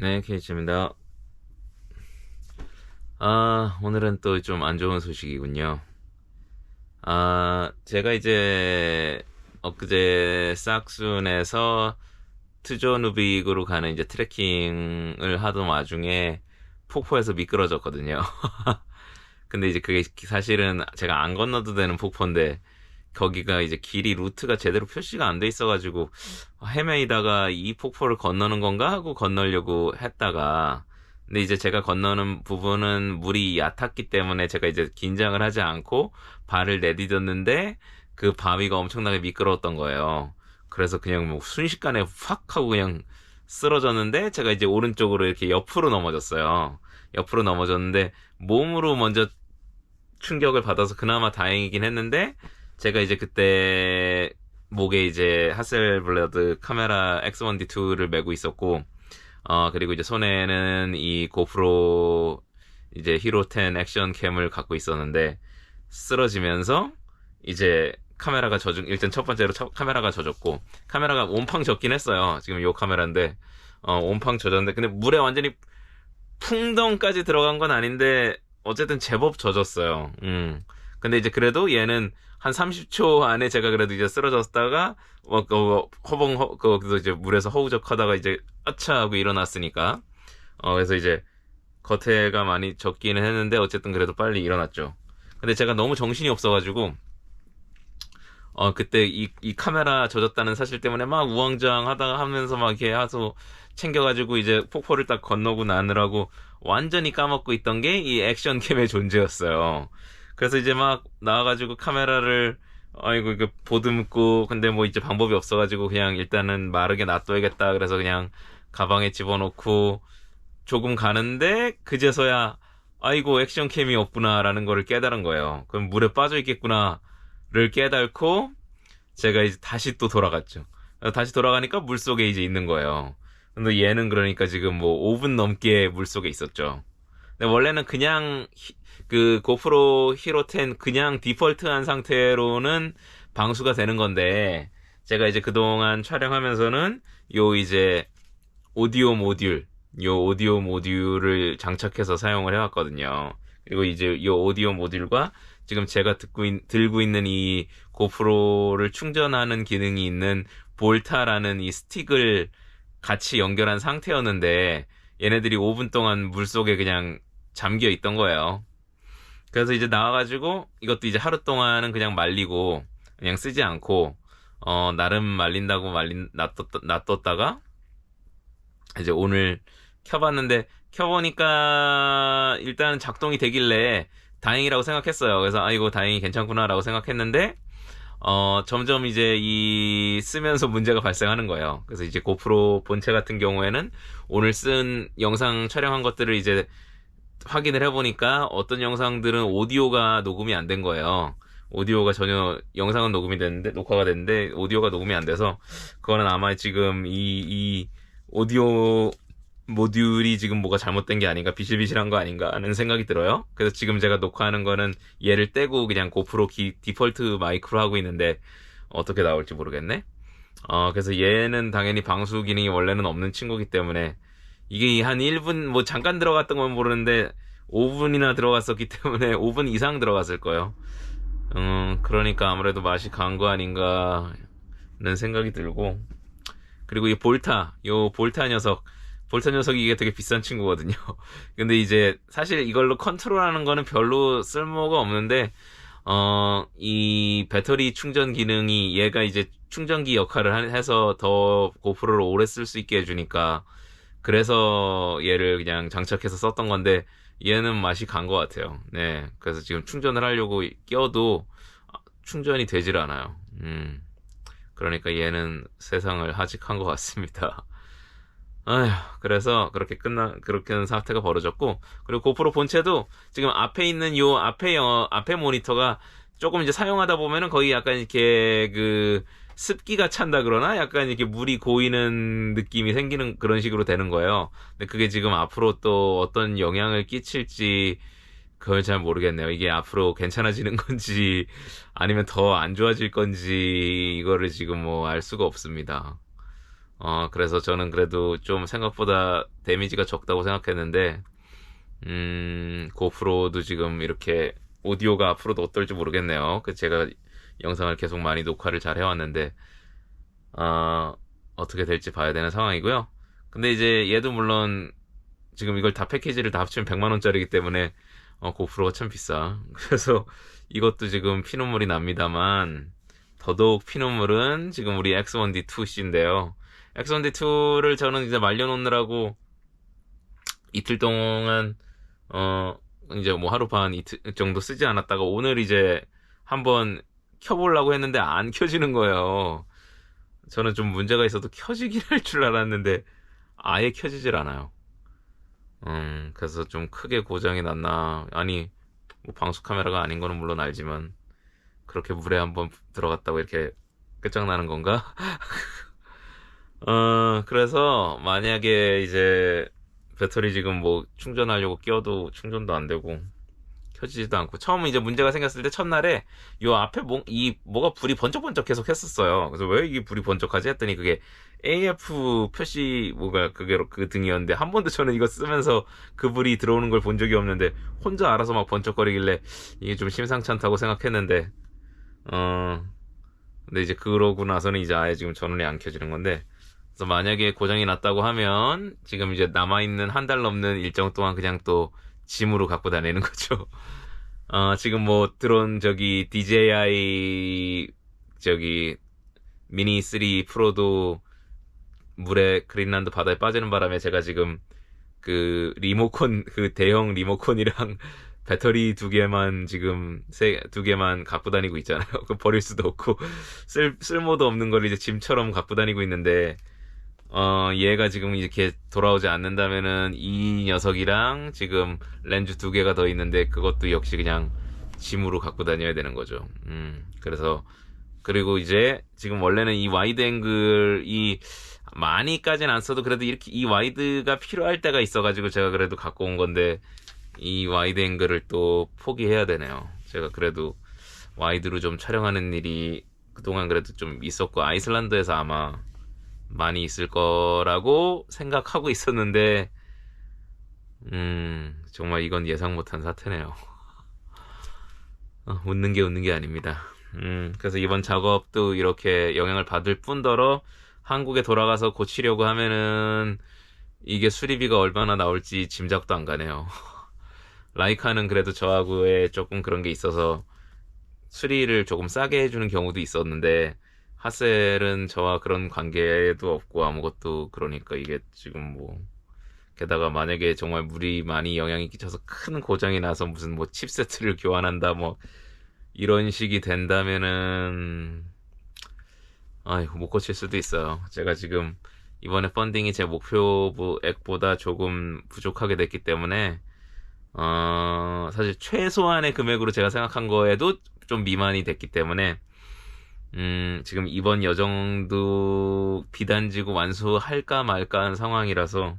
네, 케이치입니다. 아, 오늘은 또 좀 안 좋은 소식이군요. 아, 제가 이제 엊그제 싹순에서 트조누빅으로 가는 이제 트레킹을 하던 와중에 폭포에서 미끄러졌거든요. 근데 이제 그게 사실은 제가 안 건너도 되는 폭포인데 거기가 이제 길이 루트가 제대로 표시가 안 돼 있어가지고 헤매이다가 이 폭포를 건너는 건가 하고 건너려고 했다가 근데 이제 제가 건너는 부분은 물이 얕았기 때문에 제가 이제 긴장을 하지 않고 발을 내디뎠는데 그 바위가 엄청나게 미끄러웠던 거예요. 그래서 그냥 뭐 순식간에 확 하고 그냥 쓰러졌는데 제가 이제 오른쪽으로 이렇게 옆으로 넘어졌어요. 옆으로 넘어졌는데 몸으로 먼저 충격을 받아서 그나마 다행이긴 했는데 제가 이제 그때 목에 이제 하셀블레드 카메라 X1D2를 메고 있었고, 어, 그리고 이제 손에는 이 고프로 이제 히로 10 액션 캠을 갖고 있었는데, 쓰러지면서 이제 카메라가 젖은, 일단 첫 번째로 첫, 카메라가 젖었고, 카메라가 온팡 젖긴 했어요. 지금 요 카메라인데, 어, 온팡 젖었는데, 근데 물에 완전히 풍덩까지 들어간 건 아닌데, 어쨌든 제법 젖었어요. 음. 근데 이제 그래도 얘는 한 30초 안에 제가 그래도 이제 쓰러졌다가 뭐, 그, 허봉 허, 그, 이제 물에서 허우적하다가 이제 아차 하고 일어났으니까 어 그래서 이제 겉에가 많이 젖기는 했는데 어쨌든 그래도 빨리 일어났죠. 근데 제가 너무 정신이 없어가지고 어 그때 이, 이 카메라 젖었다는 사실 때문에 막 우왕좌왕 하다가 하면서 막 이렇게 해서 챙겨가지고 이제 폭포를 딱 건너고 나느라고 완전히 까먹고 있던 게 이 액션캠의 존재였어요. 그래서 이제 막 나와가지고 카메라를 아이고 이거 보듬고 근데 뭐 이제 방법이 없어가지고 그냥 일단은 마르게 놔둬야겠다 그래서 그냥 가방에 집어넣고 조금 가는데 그제서야 아이고 액션 캠이 없구나라는 거를 깨달은 거예요. 그럼 물에 빠져 있겠구나를 깨달고 제가 이제 다시 또 돌아갔죠. 다시 돌아가니까 물 속에 이제 있는 거예요. 근데 얘는 그러니까 지금 뭐 5분 넘게 물 속에 있었죠. 근데 원래는 그냥 히, 그 고프로 히로 10 그냥 디폴트한 상태로는 방수가 되는 건데 제가 이제 그동안 촬영하면서는 요 이제 오디오 모듈 요 오디오 모듈을 장착해서 사용을 해왔거든요. 그리고 이제 요 오디오 모듈과 지금 제가 듣고 있, 들고 있는 이 고프로를 충전하는 기능이 있는 볼타라는 이 스틱을 같이 연결한 상태였는데 얘네들이 5분 동안 물 속에 그냥 잠겨 있던 거예요. 그래서 이제 나와가지고 이것도 이제 하루 동안은 그냥 말리고 그냥 쓰지 않고 어 나름 말린다고 말린 놔뒀, 놔뒀다가 이제 오늘 켜봤는데 켜보니까 일단 작동이 되길래 다행이라고 생각했어요. 그래서 아이고 다행히 괜찮구나라고 생각했는데 어 점점 이제 이 쓰면서 문제가 발생하는 거예요. 그래서 이제 고프로 본체 같은 경우에는 오늘 쓴 영상 촬영한 것들을 이제 확인을 해보니까 어떤 영상들은 오디오가 녹음이 안 된 거예요. 오디오가 전혀 영상은 녹음이 됐는데 녹화가 됐는데 오디오가 녹음이 안 돼서 그거는 아마 지금 이, 이 오디오 모듈이 지금 뭐가 잘못된 게 아닌가 비실비실한 거 아닌가 하는 생각이 들어요. 그래서 지금 제가 녹화하는 거는 얘를 떼고 그냥 고프로 기, 디폴트 마이크로 하고 있는데 어떻게 나올지 모르겠네. 어 그래서 얘는 당연히 방수 기능이 원래는 없는 친구기 때문에 이게 한 1분 뭐 잠깐 들어갔던 건 모르는데 5분이나 들어갔었기 때문에 5분 이상 들어갔을 거예요. 음, 그러니까 아무래도 맛이 간 거 아닌가는 생각이 들고 그리고 이 볼타, 요 볼타 녀석 볼타 녀석이 이게 되게 비싼 친구거든요. 근데 이제 사실 이걸로 컨트롤하는 거는 별로 쓸모가 없는데 어, 이 배터리 충전 기능이 얘가 이제 충전기 역할을 해서 더 고프로를 오래 쓸 수 있게 해주니까 그래서 얘를 그냥 장착해서 썼던 건데 얘는 맛이 간 것 같아요. 네. 그래서 지금 충전을 하려고 껴도 충전이 되질 않아요. 음. 그러니까 얘는 세상을 하직한 것 같습니다. 아휴, 그래서 그렇게 끝나, 그렇게 는 사태가 벌어졌고, 그리고 고프로 본체도 지금 앞에 있는 요 앞에, 어, 앞에 모니터가 조금 이제 사용하다 보면은 거의 약간 이렇게 그, 습기가 찬다 그러나 약간 이렇게 물이 고이는 느낌이 생기는 그런 식으로 되는 거예요. 근데 그게 지금 앞으로 또 어떤 영향을 끼칠지 그걸 잘 모르겠네요. 이게 앞으로 괜찮아지는 건지 아니면 더 안 좋아질 건지 이거를 지금 뭐 알 수가 없습니다. 어, 그래서 저는 그래도 좀 생각보다 데미지가 적다고 생각했는데, 음, 고프로도 지금 이렇게 오디오가 앞으로도 어떨지 모르겠네요. 그 제가 영상을 계속 많이 녹화를 잘 해왔는데, 어, 어떻게 될지 봐야 되는 상황이고요. 근데 이제 얘도 물론 지금 이걸 다 패키지를 다 합치면 100만 원짜리이기 때문에 어, 고프로가 참 비싸. 그래서 이것도 지금 피눈물이 납니다만 더더욱 피눈물은 지금 우리 X1D2C인데요. X1D2를 저는 이제 말려놓느라고 이틀 동안 어 이제 뭐 하루 반 이틀 정도 쓰지 않았다가 오늘 이제 한번 켜보려고 했는데 안 켜지는 거예요. 저는 좀 문제가 있어도 켜지긴 할 줄 알았는데 아예 켜지질 않아요. 음, 그래서 좀 크게 고장이 났나. 아니, 뭐 방수 카메라가 아닌 거는 물론 알지만, 그렇게 물에 한번 들어갔다고 이렇게 끝장나는 건가? 어, 그래서 만약에 이제 배터리 지금 뭐 충전하려고 끼워도 충전도 안 되고, 켜지지도 않고 처음 이제 문제가 생겼을 때 첫날에 요 앞에 뭐, 이 뭐가 불이 번쩍번쩍 계속 했었어요. 그래서 왜 이게 불이 번쩍하지 했더니 그게 AF 표시 뭐가 그게 그 등이었는데 한 번도 저는 이거 쓰면서 그 불이 들어오는 걸 본 적이 없는데 혼자 알아서 막 번쩍거리길래 이게 좀 심상치 않다고 생각했는데 어 근데 이제 그러고 나서는 이제 아예 지금 전원이 안 켜지는 건데 그래서 만약에 고장이 났다고 하면 지금 이제 남아 있는 한 달 넘는 일정 동안 그냥 또 짐으로 갖고 다니는 거죠. 어, 지금 뭐 드론 저기 DJI 저기 미니 3 프로도 물에 그린란드 바다에 빠지는 바람에 제가 지금 그 리모컨 그 대형 리모컨이랑 배터리 두 개만 지금 세 두 개만 갖고 다니고 있잖아요. 그 버릴 수도 없고 쓸 쓸모도 없는 걸 이제 짐처럼 갖고 다니고 있는데 어, 얘가 지금 이렇게 돌아오지 않는다면은 이 녀석이랑 지금 렌즈 두 개가 더 있는데 그것도 역시 그냥 짐으로 갖고 다녀야 되는 거죠. 음, 그래서 그리고 이제 지금 원래는 이 와이드 앵글이 많이까지는 안 써도 그래도 이렇게 이 와이드가 필요할 때가 있어가지고 제가 그래도 갖고 온 건데 이 와이드 앵글을 또 포기해야 되네요. 제가 그래도 와이드로 좀 촬영하는 일이 그동안 그래도 좀 있었고 아이슬란드에서 아마 많이 있을 거라고 생각하고 있었는데, 음, 정말 이건 예상 못한 사태네요. 어, 웃는 게 웃는 게 아닙니다. 음, 그래서 이번 작업도 이렇게 영향을 받을 뿐더러 한국에 돌아가서 고치려고 하면은 이게 수리비가 얼마나 나올지 짐작도 안 가네요. 라이카는 그래도 저하고의 조금 그런 게 있어서 수리를 조금 싸게 해주는 경우도 있었는데 하셀은 저와 그런 관계도 없고 아무것도 그러니까 이게 지금 뭐 게다가 만약에 정말 물이 많이 영향이 끼쳐서 큰 고장이 나서 무슨 뭐 칩세트를 교환한다 뭐 이런 식이 된다면은 아이고 못 고칠 수도 있어요. 제가 지금 이번에 펀딩이 제 목표액보다 조금 부족하게 됐기 때문에 어 사실 최소한의 금액으로 제가 생각한 거에도 좀 미만이 됐기 때문에 음, 지금 이번 여정도 비단지고 완수할까 말까 한 상황이라서,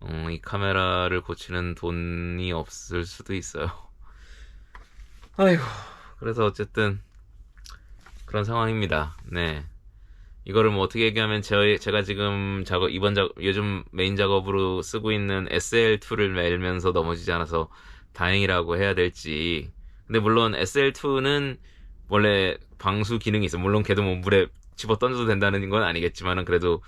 어, 이 카메라를 고치는 돈이 없을 수도 있어요. 아이고, 그래서 어쨌든, 그런 상황입니다. 네. 이거를 뭐 어떻게 얘기하면 제, 제가 지금 작업, 이번 작업, 요즘 메인 작업으로 쓰고 있는 SL2를 매면서 넘어지지 않아서 다행이라고 해야 될지. 근데 물론 SL2는 원래 방수 기능이 있어. 물론 걔도 뭐 물에 집어 던져도 된다는 건 아니겠지만은 그래도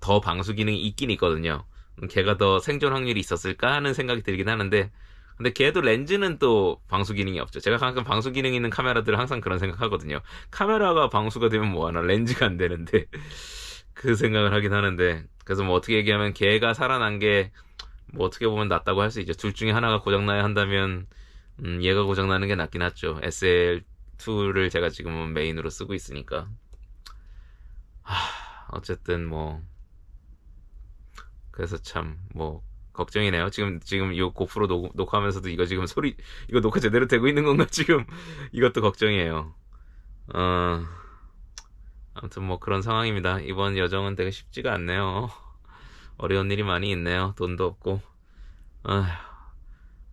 더 방수 기능이 있긴 있거든요. 걔가 더 생존 확률이 있었을까 하는 생각이 들긴 하는데 근데 걔도 렌즈는 또 방수 기능이 없죠. 제가 가끔 방수 기능 있는 카메라들을 항상 그런 생각하거든요. 카메라가 방수가 되면 뭐하나 렌즈가 안 되는데 그 생각을 하긴 하는데 그래서 뭐 어떻게 얘기하면 걔가 살아난 게 뭐 어떻게 보면 낫다고 할 수 있죠. 둘 중에 하나가 고장나야 한다면 음, 얘가 고장나는 게 낫긴 하죠. SL 2를 제가 지금은 메인으로 쓰고 있으니까. 하, 어쨌든 뭐 그래서 참 뭐 걱정이네요. 지금 지금 이 고프로 녹, 녹화하면서도 이거 지금 소리 이거 녹화 제대로 되고 있는 건가 지금 이것도 걱정이에요. 어 아무튼 뭐 그런 상황입니다. 이번 여정은 되게 쉽지가 않네요. 어려운 일이 많이 있네요. 돈도 없고. 아휴.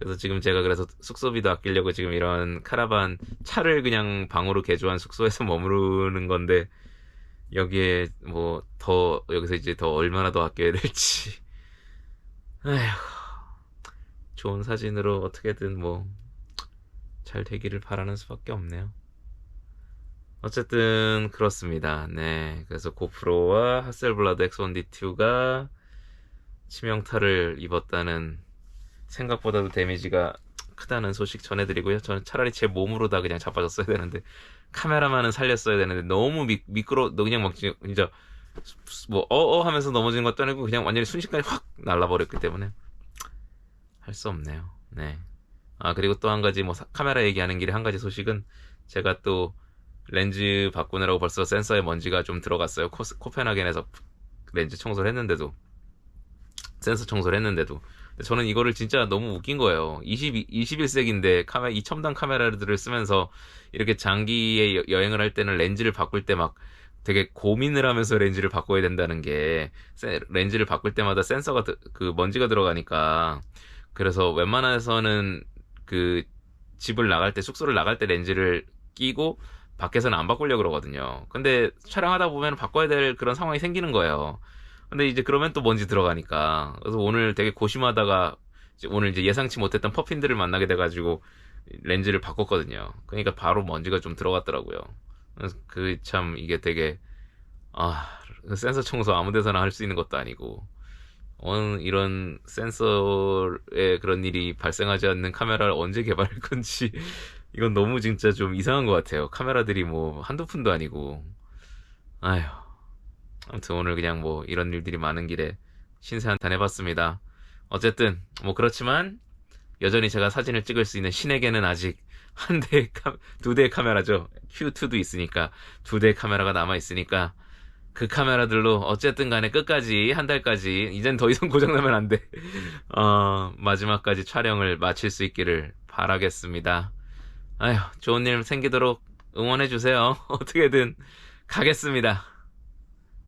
그래서 지금 제가 그래서 숙소비도 아끼려고 지금 이런 카라반 차를 그냥 방으로 개조한 숙소에서 머무르는 건데 여기에 뭐 더 여기서 이제 더 얼마나 더 아껴야 될지 아휴 좋은 사진으로 어떻게든 뭐 잘 되기를 바라는 수밖에 없네요. 어쨌든 그렇습니다. 네, 그래서 고프로와 하셀블라드 엑스원 D2가 치명타를 입었다는 생각보다도 데미지가 크다는 소식 전해드리고요. 저는 차라리 제 몸으로 다 그냥 자빠졌어야 되는데 카메라만은 살렸어야 되는데 너무 미, 미끄러, 너 그냥 막 진짜 뭐 어어 하면서 넘어지는 것도 아니고 그냥 완전히 순식간에 확 날라버렸기 때문에 할 수 없네요. 네. 아 그리고 또 한 가지 뭐 사- 카메라 얘기하는 길에 한 가지 소식은 제가 또 렌즈 바꾸느라고 벌써 센서에 먼지가 좀 들어갔어요. 코, 코펜하겐에서 렌즈 청소를 했는데도 센서 청소를 했는데도 저는 이거를 진짜 너무 웃긴 거예요. 20, 21세기인데 카메 이 첨단 카메라들을 쓰면서 이렇게 장기의 여- 여행을 할 때는 렌즈를 바꿀 때 막 되게 고민을 하면서 렌즈를 바꿔야 된다는 게 세- 렌즈를 바꿀 때마다 센서가 드- 그 먼지가 들어가니까 그래서 웬만해서는 그 집을 나갈 때 숙소를 나갈 때 렌즈를 끼고 밖에서는 안 바꾸려고 그러거든요. 근데 촬영하다 보면 바꿔야 될 그런 상황이 생기는 거예요. 근데 이제 그러면 또 먼지 들어가니까. 그래서 오늘 되게 고심하다가 오늘 이제 예상치 못했던 퍼핀들을 만나게 돼가지고 렌즈를 바꿨거든요. 그러니까 바로 먼지가 좀 들어갔더라고요. 그래서 그참 이게 되게 아 센서 청소 아무 데서나 할 수 있는 것도 아니고 어느 이런 센서에 그런 일이 발생하지 않는 카메라를 언제 개발할 건지 이건 너무 진짜 좀 이상한 것 같아요. 카메라들이 뭐 한두 푼도 아니고 아휴 아무튼 오늘 그냥 뭐 이런 일들이 많은 길에 신세한탄 해봤습니다. 어쨌든 뭐 그렇지만 여전히 제가 사진을 찍을 수 있는 신에게는 아직 한 대, 두 대의 카메라죠. Q2도 있으니까 두 대의 카메라가 남아 있으니까 그 카메라들로 어쨌든 간에 끝까지 한 달까지 이젠 더 이상 고장나면 안 돼. 어, 마지막까지 촬영을 마칠 수 있기를 바라겠습니다. 아휴, 좋은 일 생기도록 응원해 주세요. 어떻게든 가겠습니다.